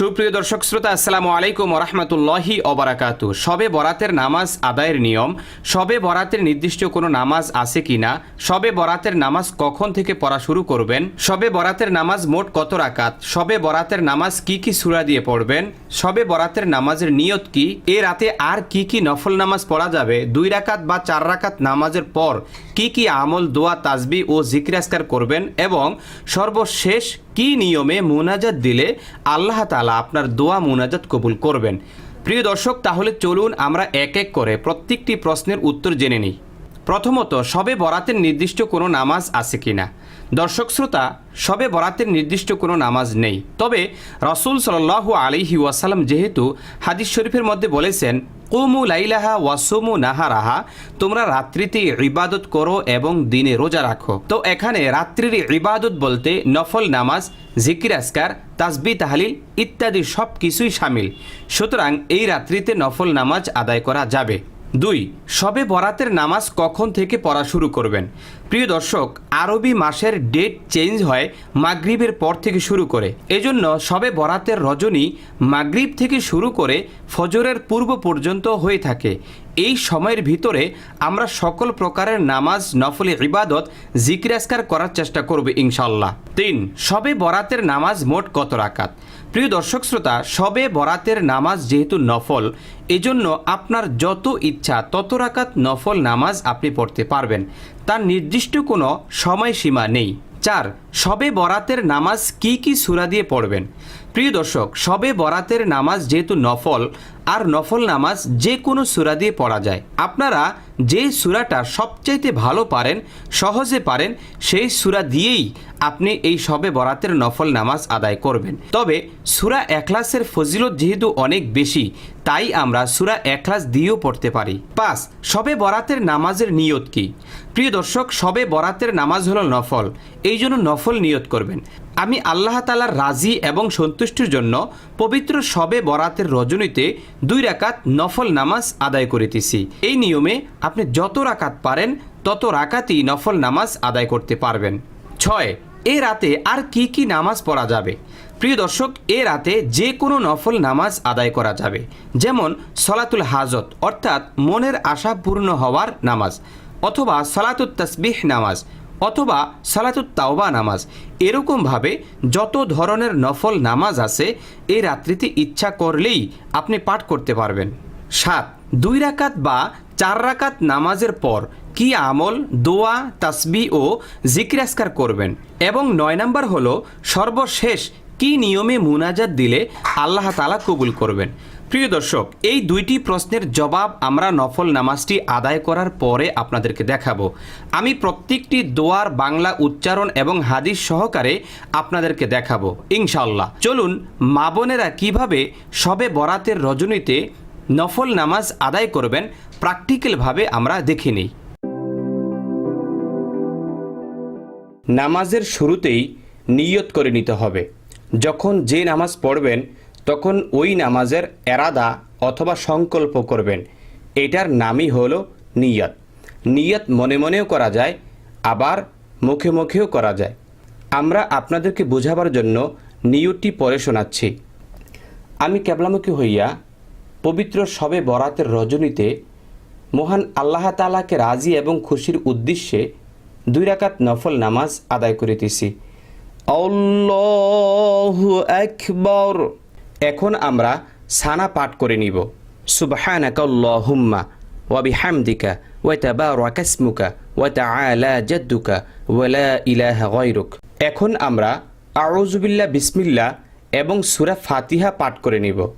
সুপ্রিয় দর্শক শ্রোতা, আসসালামু আলাইকুম রহমতুল্লাহি অবরাকাতু সবে বরাতের নামাজ আদায়ের নিয়ম, সবে বরাতের নির্দিষ্ট কোনো নামাজ আছে কি না সবে বরাতের নামাজ কখন থেকে পড়া শুরু করবেন, সবে বরাতের নামাজ মোট কত রাকাত, সবে বরাতের নামাজ কি কি সুরা দিয়ে পড়বেন, সবে বরাতের নামাজের নিয়ত কি, এ রাতে আর কি কি নফল নামাজ পড়া যাবে, দুই রাকাত বা চার রাকাত নামাজের পর কি কি আমল, দোয়া তাজবি ও জিক্রাস্কার করবেন এবং সর্বশেষ কি নিয়মে মোনাজাত দিলে আল্লাহ তালা আপনার দোয়া মোনাজাত কবুল করবেন? প্রিয় দর্শক, তাহলে চলুন আমরা এক এক করে প্রত্যেকটি প্রশ্নের উত্তর জেনে নিই। প্রথমত, সবে বরাতের নির্দিষ্ট কোনো নামাজ আছে কিনা? দর্শক শ্রোতা, সবে বরাতের নির্দিষ্ট কোনো নামাজ নেই। তবে রসুল সাল্লাহ আলিহি ওয়াসাল্লাম যেহেতু হাদিস শরীফের মধ্যে বলেছেন, কুমু লাইলাহা ওয়াসুমু নাহারাহা তোমরা রাত্রিতে ইবাদত করো এবং দিনে রোজা রাখো। তো এখানে রাত্রির ইবাদত বলতে নফল নামাজ, জিকির আসকার তাসবি তাহলিল ইত্যাদি সব কিছুই সামিল। সুতরাং এই রাত্রিতে নফল নামাজ আদায় করা যাবে। দুই, সবে বরাতের নামাজ কখন থেকে পড়া শুরু করবেন? প্রিয় দর্শক, আরবি মাসের ডেট চেঞ্জ হয় মাগরিবের পর থেকে শুরু করে। এজন্য সবে বরাতের রজনী মাগরিব থেকে শুরু করে ফজরের পূর্ব পর্যন্ত হয়ে থাকে। এই সময়ের ভিতরে আমরা সকল প্রকারের নামাজ, নফলে, ইবাদত জিকিরাস্কার করার চেষ্টা করব ইনশাল্লাহ তিন, সবে বরাতের নামাজ মোট কত রাকাত? প্রিয় দর্শক শ্রোতা, সবে বরাতের নামাজ যেহেতু নফল, এজন্য আপনার যত ইচ্ছা তত রাকাত নফল নামাজ আপনি পড়তে পারবেন। তার নির্দিষ্ট কোনো সময়সীমা নেই। চার সবে বরাতের নামাজ কি কি সুরা দিয়ে পড়বেন? প্রিয় দর্শক সবে বরাতের নামাজ যেহেতু নফল আর নফল নামাজ যে কোনো সুরা দিয়ে পড়া যায়। আপনারা যে সুরাটা সবচাইতে ভালো পারেন, সহজে পারেন, সেই সুরা দিয়েই আপনি এই সবে বরাতের নফল নামাজ আদায় করবেন। তবে সুরা এখলাসের ফজিলত যেহেতু অনেক বেশি, তাই আমরা সুরা এখলাস দিয়েও পড়তে পারি। পাঁচ, সবে বরাতের নামাজের নিয়ত কি? প্রিয় দর্শক, সবে বরাতের নামাজ হলো নফল। এই জন্য নফল নিয়ত করবেন। আমি আল্লাহ তালার রাজি এবং সন্তুষ্টির জন্য পবিত্র সবে বরাতের রজনীতে দুই রাকাত নফল নামাজ আদায় করিতেছি। এই নিয়মে আপনি যত রাকাত পারেন, তত রাকাতই নফল নামাজ আদায় করতে পারবেন। ছয়, এ রাতে আর কি কি নামাজ পড়া যাবে? প্রিয় দর্শক, এ রাতে যে কোনো নফল নামাজ আদায় করা যাবে। যেমন সলাতুল হাজত, অর্থাৎ মনের আশা পূর্ণ হওয়ার নামাজ, অথবা সলাতুত তসবিহ নামাজ অথবা সালাতুত তাওবা নামাজ। এরকমভাবে যত ধরনের নফল নামাজ আছে এই রাত্রিতে ইচ্ছা করলেই আপনি পাঠ করতে পারবেন। সাত, দুই রাকাত বা চার রাকাত নামাজের পর কি আমল, দোয়া, তাসবি ও জিক্রাস্কার করবেন? এবং নয় নাম্বার হলো সর্বশেষ কি নিয়মে মুনাজাত দিলে আল্লাহ তালা কবুল করবেন? প্রিয় দর্শক, এই দুইটি প্রশ্নের জবাব আমরা নফল নামাজটি আদায় করার পরে আপনাদেরকে দেখাবো। আমি প্রত্যেকটি দোয়ার বাংলা উচ্চারণ এবং হাদিস সহকারে আপনাদেরকে দেখাবো ইনশাল্লাহ চলুন, মা বোনেরা কীভাবে সবে বরাতের রজনীতে নফল নামাজ আদায় করবেন প্র্যাকটিক্যালভাবে আমরা দেখে নিই। নামাজের শুরুতেই নিয়ত করে নিতে হবে। যখন যে নামাজ পড়বেন তখন ওই নামাজের এরাদা অথবা সংকল্প করবেন। এটার নামই হলো নিয়ত। নিয়ত মনে মনেও করা যায়, আবার মুখে মুখেও করা যায়। আমরা আপনাদেরকে বোঝাবার জন্য নিয়তটি পরে শোনাচ্ছি। আমি কেবলামুখী হইয়া পবিত্র সবে বরাতের রজনীতে মহান আল্লাহ তালাকে রাজি এবং খুশির উদ্দেশ্যে দুই রাকাত নফল নামাজ আদায় করিতেছি। আল্লাহু আকবর। এখন আমরা সানা পাঠ করে নিব। সুবাহানাকাল্লাহুম্মা ওয়াবিহামদিকা ওয়াতাবারাকাসমুকা ওয়াতাআলা জাদ্দুকা ওয়ালা ইলাহ গায়রুক। এখন আমরা আউযুবিল্লাহ বিসমিল্লা এবং সুরা ফাতিহা পাঠ করে নিব।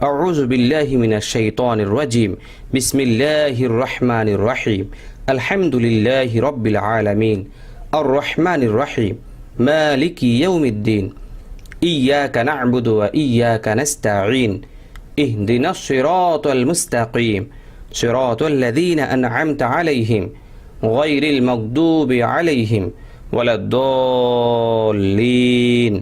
আউযুবিল্লাহি মিনাশ শাইতানির রাজিম। বিসমিল্লাহির রহমানির রহিম। আলহামদুলিল্লাহি রাব্বিল আলামিন। আর রহমানির রহিম। মালিকি ইয়াউমিদ্দিন। إياك نعبد وإياك نستعين اهدنا الصراط المستقيم صراط الذين أنعمت عليهم غير المغضوب عليهم ولا الضالين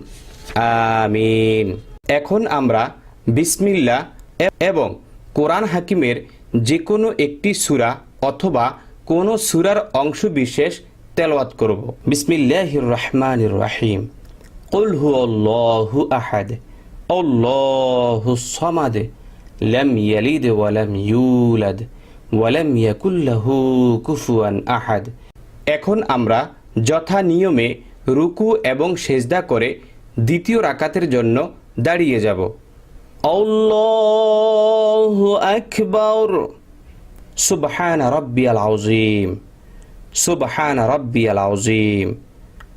آمين এখন আমরা বিসমিল্লা এ- এবং কোরআন হাকিমের যে কোনো একটি সূরা অথবা কোনো সূরার অংশ বিশেষ তেলাওয়াত করব বিসমিল্লাহির রহমানির রহিম قل هو الله أحد আল্লাহু সামাদ লাম ইয়ালিদ ওয়া লাম ইউলাদ ওয়া লাম ইয়াকুল লাহু কুফুয়ান আহাদ এখন আমরা যথা নিয়মে রুকু এবং সেজদা করে দ্বিতীয় রাকাতের জন্য দাঁড়িয়ে যাব আল্লাহু আকবার সুবহান রাব্বিয়াল আযীম সুবহান রাব্বিয়াল আযীম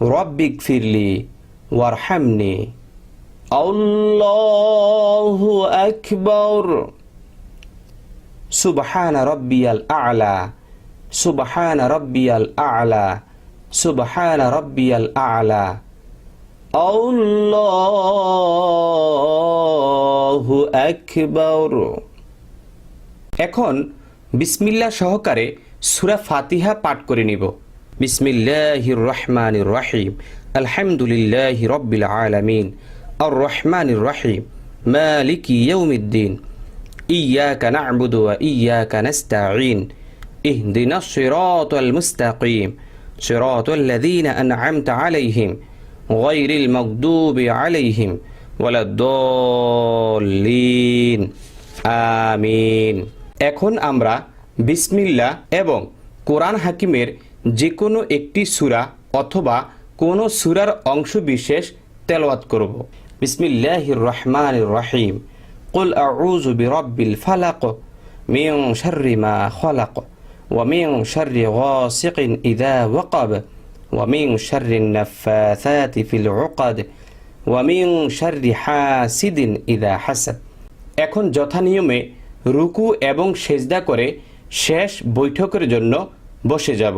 রব্বিক ফিরলি ওয়ারহামনি। আল্লাহু আকবর। সুবহান রব্বিয়াল আলা। সুবহান রব্বিয়াল আলা। সুবহান রব্বিয়াল আলা। আল্লাহু আকবর। এখন বিসমিল্লা সহকারে সুরা ফাতিহা পাঠ করে নিব। বিসমিল্লাহির রহমানির রহিম আলহামদুলিল্লাহি রব্বিল আলামিন আর রহমানির রহিম মালিকি ইয়াউমিদ্দিন إياك نعبد وإياك نستعين اهدنا الصراط المستقيم صراط الذين أنعمت عليهم غير المغضوب عليهم ولا الضالين আমিন এখন আমরা বিসমিল্লা এবং কোরআন হাকিমের যে কোনো একটি সূরা অথবা কোনো সূরার অংশ বিশেষ তেলাওয়াত করব বিসমিল্লাহির রহমানির রহিম قل أعوذ برب الفلق من شر ما خلق ومن شر غاسق إذا وقب ومن شر النفاثات في العقد ومن شر حاسد إذا حسد এখন যথা নিয়মে রুকু এবং সেজদা করে শেষ বৈঠকের জন্য বসে যাব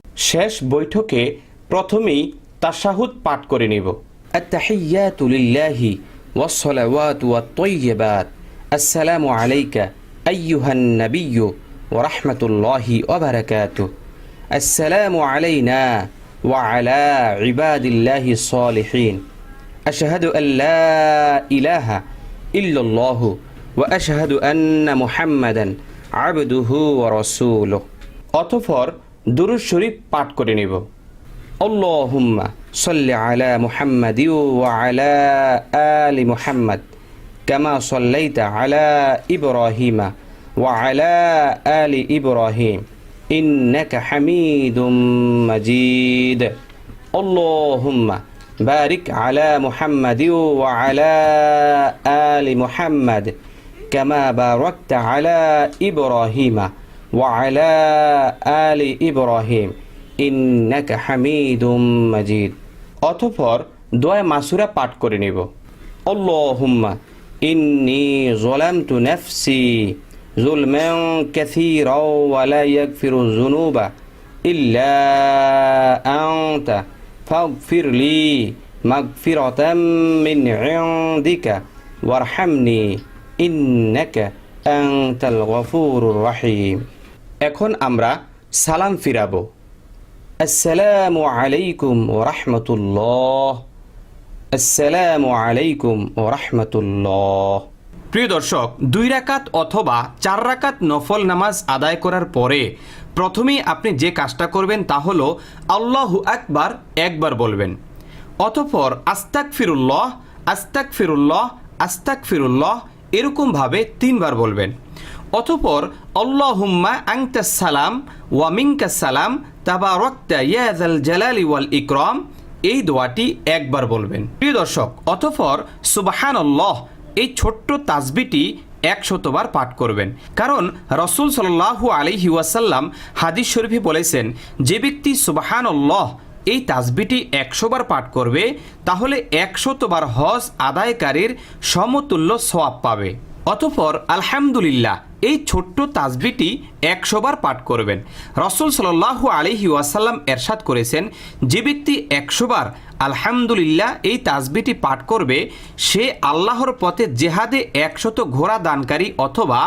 শেষ বৈঠকে প্রথমেই তাশাহুদ পাঠ করে নেব التحيات لله والصلوات والطيبات السلام عليك أيها النبي ورحمة الله وبركاته السلام علينا وعلى عباد الله الصالحين أشهد أن لا إله إلا الله وأشهد أن محمدا عبده ورسوله অতঃপর দুরুজ শরীফ পাঠ করে নিব। অল্লাহুম্মা সাল্লি আলা মুহাম্মাদ ওয়া আলা আলি মুহাম্মাদ কামা সাল্লাইতা আলা ইব্রাহিমা ওয়া আলা আলি ইব্রাহিম ইন্নাকা হামিদুম মাজিদ। অল্লাহুম্মা বারিক আলা মুহাম্মাদ ওয়া আলা আলি মুহাম্মাদ কামা বারাকতা আলা ইব্রাহিমা وعلى آل إبراهيم إنك حميد مجيد অতঃপর দোয়া মাসুরা পাঠ করে নেব اللهم إني ظلمت نفسي ظلما كثيرا ولا يغفر الذنوب إلا أنت فاغفر لي مغفرة من عندك وارحمني إنك أنت الغفور الرحيم এখন আমরা সালাম ফিরাবো। আসসালামু আলাইকুম ওরহমতুল্লাহ। আসসালামু আলাইকুম ওরহমতুল্লাহ। প্রিয় দর্শক, দুই রাকাত অথবা চার রাকাত নফল নামাজ আদায় করার পরে প্রথমেই আপনি যে কাজটা করবেন তা হলো আল্লাহু আকবার একবার বলবেন। অতঃপর আস্তাক ফিরুল্লাহ আস্তাক ফিরুল্লাহ আস্তাক ফিরুল্লাহ এরকমভাবে তিনবার বলবেন। অতঃপর আল্লাহুম্মা আংতাস সালাম ওয়ামিঙ্কা সালাম তাবা রক্তা ইয়াজাল জালালি ওয়াল ইকরাম। এই দোয়াটি একবার বলবেন। প্রিয় দর্শক, অতঃপর সুবাহান আল্লাহ এই ছোট্ট তাজবিটি একশতবার পাঠ করবেন। কারণ রসুল সাল্লাহু আলহি ওয়াসাল্লাম হাদিস শরীফে বলেছেন, যে ব্যক্তি সুবাহান আল্লাহ এই তাজবিটি একশোবার পাঠ করবে, তাহলে একশতবার হজ আদায়কারীর সমতুল্য সোয়াব পাবে। অতঃপর আলহামদুলিল্লাহ, এই ছোট্ট তাসবিটি একশোবার পাঠ করবেন। রসুল সাল্লাহু আলহি ওয়াসাল্লাম এরশাদ করেছেন, যে ব্যক্তি একশোবার আলহামদুলিল্লাহ এই তাসবিটি পাঠ করবে, সে আল্লাহর পথে জেহাদে একশত ঘোড়া দানকারী অথবা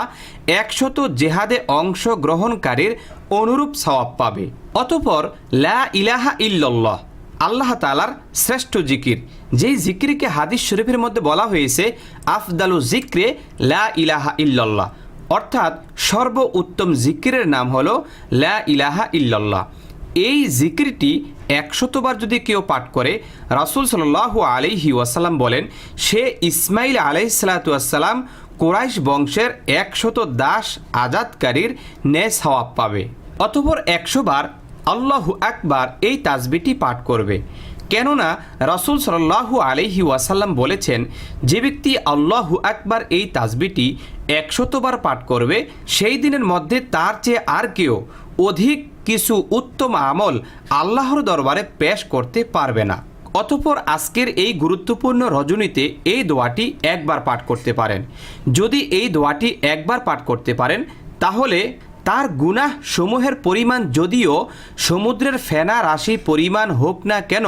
একশত জেহাদে অংশ গ্রহণকারীর অনুরূপ সওয়াব পাবে। অতপর লা ইলাহা ইল্লাল্লাহ আল্লাহ তালার শ্রেষ্ঠ জিকির। যেই জিকিরকে হাদিস শরীফের মধ্যে বলা হয়েছে, আফদালু জিক্রে লা ইলাহা ইল্লাল্লাহ। অর্থাৎ সর্ব উত্তম জিকিরের নাম হলো লা ইলাহা ইল্লাল্লাহ। এই জিকিরটি একশতবার যদি কেউ পাঠ করে, রাসুল সাল্লাহ আলিহি ওয়াসাল্লাম বলেন, সে ইসমাইল আলাইসালাতাম কোরাইশ বংশের একশত দাস আজাদকারীর ন্যায় সওয়াব পাবে। অতপর একশোবার আল্লাহু আকবার এই তাজবিটি পাঠ করবে। কেননা রসুল সাল্লাহু আলহি ওয়াসাল্লাম বলেছেন, যে ব্যক্তি আল্লাহু আকবার এই তাজবিটি একশতবার পাঠ করবে, সেই দিনের মধ্যে তার চেয়ে আর কেউ অধিক কিছু উত্তম আমল আল্লাহর দরবারে পেশ করতে পারবে না। অতপর আজকের এই গুরুত্বপূর্ণ রজনীতে এই দোয়াটি একবার পাঠ করতে পারেন। যদি এই দোয়াটি একবার পাঠ করতে পারেন, তাহলে তার গুনাহ সমূহের পরিমাণ যদিও সমুদ্রের ফেনা রাশি পরিমাণ হোক না কেন,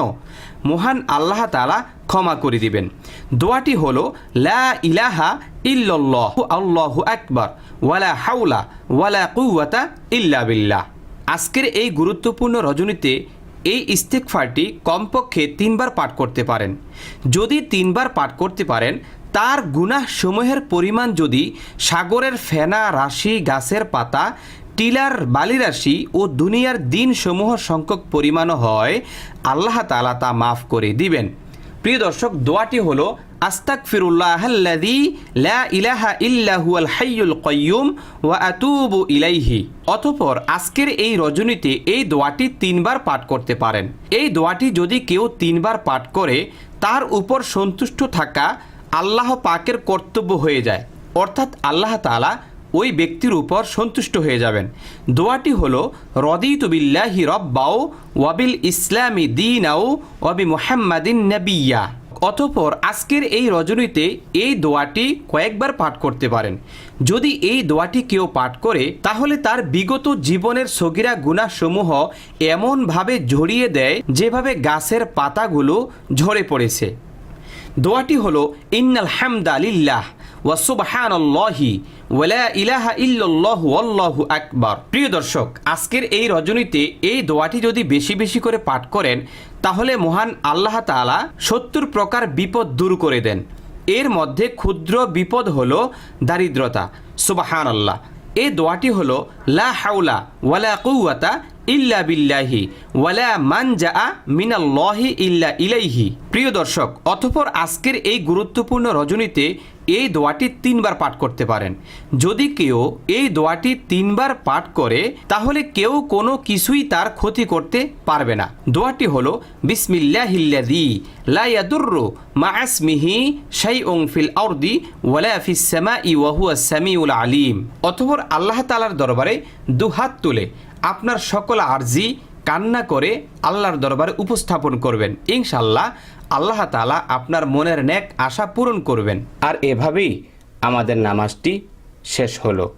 মহান আল্লাহ তালা ক্ষমা করে দিবেন। দোয়াটি হলো, লা ইলাহা ইল্লাল্লাহ, আল্লাহু আকবার, ওয়ালা হাউলা ওয়ালা কুওয়াতা ইল্লা বিল্লাহ। আজকের এই গুরুত্বপূর্ণ রজনীতে এই ইস্তেকফারটি কমপক্ষে তিনবার পাঠ করতে পারেন। যদি তিনবার পাঠ করতে পারেন তার গুনাহ সমূহের পরিমাণ যদি সাগরের ফেনা, রাশি, গাছের পাতা, টিলার বালিরাশি ও দুনিয়ার দিন সমূহ সংখ্যক পরিমাণও হয়, আল্লাহ তালা তা মাফ করে দিবেন। প্রিয় দর্শক, দোয়াটি হলো আস্তাক ফিরুল্লাহাল্লাদি লা ইলাহা ইল্লাহুয়াল হাইয়ুল কয়্যুম ওয়া আতুবু ইলাইহি। অতঃপর আজকের এই রজনীতে এই দোয়াটি তিনবার পাঠ করতে পারেন। এই দোয়াটি যদি কেউ তিনবার পাঠ করে, তার উপর সন্তুষ্ট থাকা আল্লাহ পাকের কর্তব্য হয়ে যায়। অর্থাৎ আল্লাহ তালা ওই ব্যক্তির উপর সন্তুষ্ট হয়ে যাবেন। দোয়াটি হলো, রদিতু বিল্লাহি রব্বাও ওয়াবিল ইসলামী দিনাও ওয়াবি মুহাম্মাদিন নবিয়া অতঃপর আজকের এই রজনীতে এই দোয়াটি কয়েকবার পাঠ করতে পারেন। যদি এই দোয়াটি কেউ পাঠ করে, তাহলে তার বিগত জীবনের সগিরা গুণাসমূহ এমনভাবে ঝরিয়ে দেয়, যেভাবে গাছের পাতাগুলো ঝরে পড়েছে। দোয়াটি হলো, ইন্নাল হামদা লিল্লাহ ওয়াসুবহানাল্লাহি ওয়ালা ইলাহা ইল্লাল্লাহু আল্লাহু আকবার। প্রিয় দর্শক, আজকের এই রজনীতে এই দোয়াটি যদি বেশি বেশি করে পাঠ করেন, তাহলে মহান আল্লাহ তাআলা সত্তর প্রকার বিপদ দূর করে দেন। এর মধ্যে ক্ষুদ্র বিপদ হলো দারিদ্রতা। সুবাহান আল্লাহ এই দোয়াটি হলো, লা হাউলা ওয়ালা কুওয়াতা ইল্লা বিল্লাহি, ওয়ালা মান জা মিনাল্লাহি ইল্লা ইলাইহি। প্রিয় দর্শক, অতঃপর আজকের এই গুরুত্বপূর্ণ রজনীতে এই দোয়াটি তিনবার পাঠ করতে পারেন। যদি কেউ এই দোয়াটি তিনবার পাঠ করে, তাহলে কেউ কোনো কিছুই তার ক্ষতি করতে পারবে না। দোয়াটি হলো বিসমিল্লাহিল্লাদি লা ইয়াদুররু মা আসমিহি শাইউন ফিল আরদি ওয়ালা ফিস সামাই ওয়া হুয়া সামিউল আলিম। অতঃপর আল্লাহ তাআলার দরবারে দুহাত তুলে আপনার সকল আর্জি কান্না করে আল্লাহর দরবারে উপস্থাপন করবেন। ইনশাল্লাহ আল্লাহ তালা আপনার মনের ন্যাক আশা পূরণ করবেন। আর এভাবেই আমাদের নামাজটি শেষ হলো।